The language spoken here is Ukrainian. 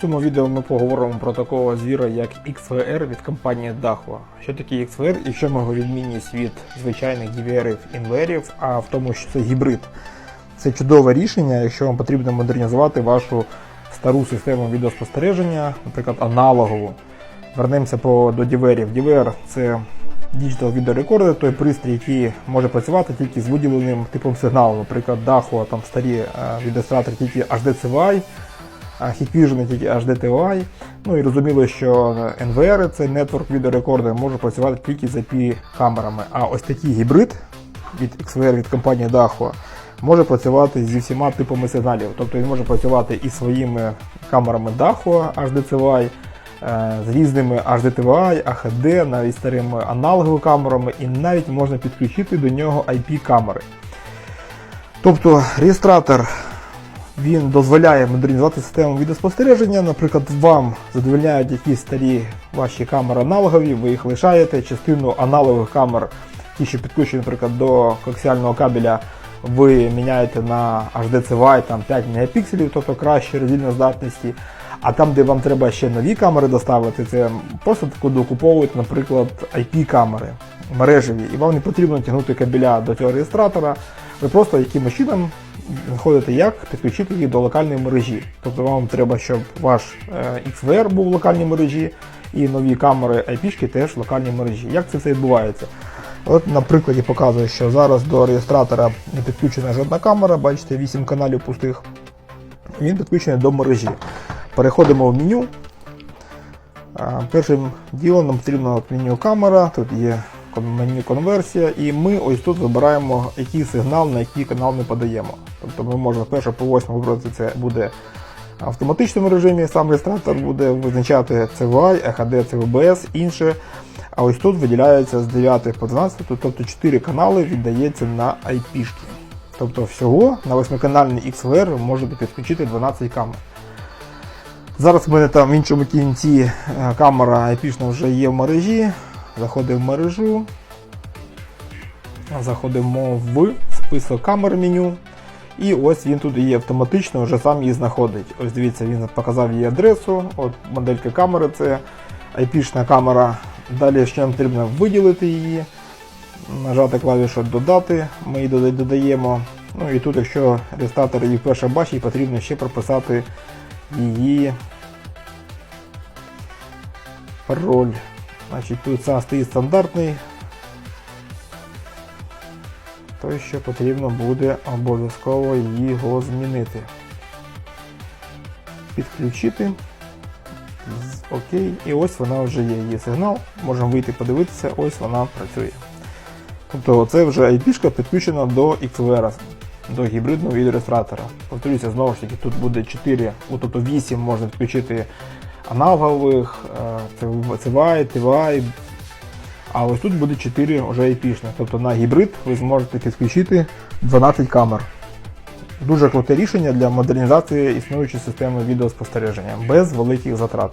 В цьому відео ми поговоримо про такого звіра, як XVR від компанії Dahua. Що таке XVR і що його відмінність від звичайних DVR інверів, а в тому, що це гібрид. Це чудове рішення, якщо вам потрібно модернізувати вашу стару систему відеоспостереження, наприклад, аналогову. Вернемося до DVR. DVR – це Digital Video Recorder, той пристрій, який може працювати тільки з виділеним типом сигналу. Наприклад, Dahua, там старі е, відеостратори тільки HDCVI, а Hikvision тільки HDTVI. Ну і розуміло, що NVR, це Network Video Recorder, може працювати тільки з IP-камерами. А ось такий гібрид від XVR від компанії Dahua може працювати зі всіма типами сигналів. Тобто він може працювати і своїми камерами Dahua HDCVI, е, з різними HDTVI, AHD, навіть старими аналоговими камерами, і навіть можна підключити до нього IP-камери. Тобто реєстратор він дозволяє модернізувати систему відеоспостереження. Наприклад, вам задовольняють якісь старі ваші камери аналогові, ви їх лишаєте. Частину аналогових камер, ті, що підключені, наприклад, до коаксіального кабеля, ви міняєте на HDCVI там 5 мегапікселів, тобто краще роздільної здатності. А там, де вам треба ще нові камери доставити, це просто таку докуповують, наприклад, IP-камери мережеві, і вам не потрібно тягнути кабеля до цього реєстратора. Ви просто якимось чином знаходите, як підключити їх до локальної мережі. Тобто вам треба, щоб ваш е, XVR був в локальній мережі, і нові камери IP теж в локальній мережі. Як це все відбувається? От на прикладі показую, що зараз до реєстратора не підключена жодна камера, бачите, 8 каналів пустих. Він підключений до мережі. Переходимо в меню. Першим ділом нам потрібно от меню камера, тут є меню конверсія, і ми ось тут вибираємо, який сигнал на який канал ми подаємо. Тобто ми можемо перше по 8 вибрати це буде в автоматичному режимі, сам реєстратор буде визначати CVI, EHD, CVBS, інше. А ось тут виділяється з 9 по 12, тобто 4 канали віддається на IP. шки Тобто всього на 8-канальний XVR ви можете підключити 12 камер. Зараз в мене там в іншому кінці е, камера IP вже є в мережі. Заходимо в мережу. Заходимо в список камер меню. І ось він тут є автоматично, вже сам її знаходить. Ось дивіться, він показав її адресу. От моделька камери це IP-шна камера. Далі ще нам потрібно виділити її, нажати клавішу Додати, ми її додаємо. Ну і тут, якщо реєстратор її вперше бачить, потрібно ще прописати її пароль. Значить, тут стоїть стандартний. То що потрібно буде обов'язково його змінити. Підключити. Окей. І ось вона вже є. Є сигнал. Можемо вийти подивитися, ось вона працює. Тобто це вже IP підключена до XVR, до гібридного відеореєстратора. Повторюся, знову ж таки, тут буде 4, ну, тобто 8 можна підключити аналогових, е, CVI, TVI, а ось тут буде 4 вже IP. Тобто на гібрид ви зможете підключити 12 камер. Дуже круте рішення для модернізації існуючої системи відеоспостереження без великих затрат.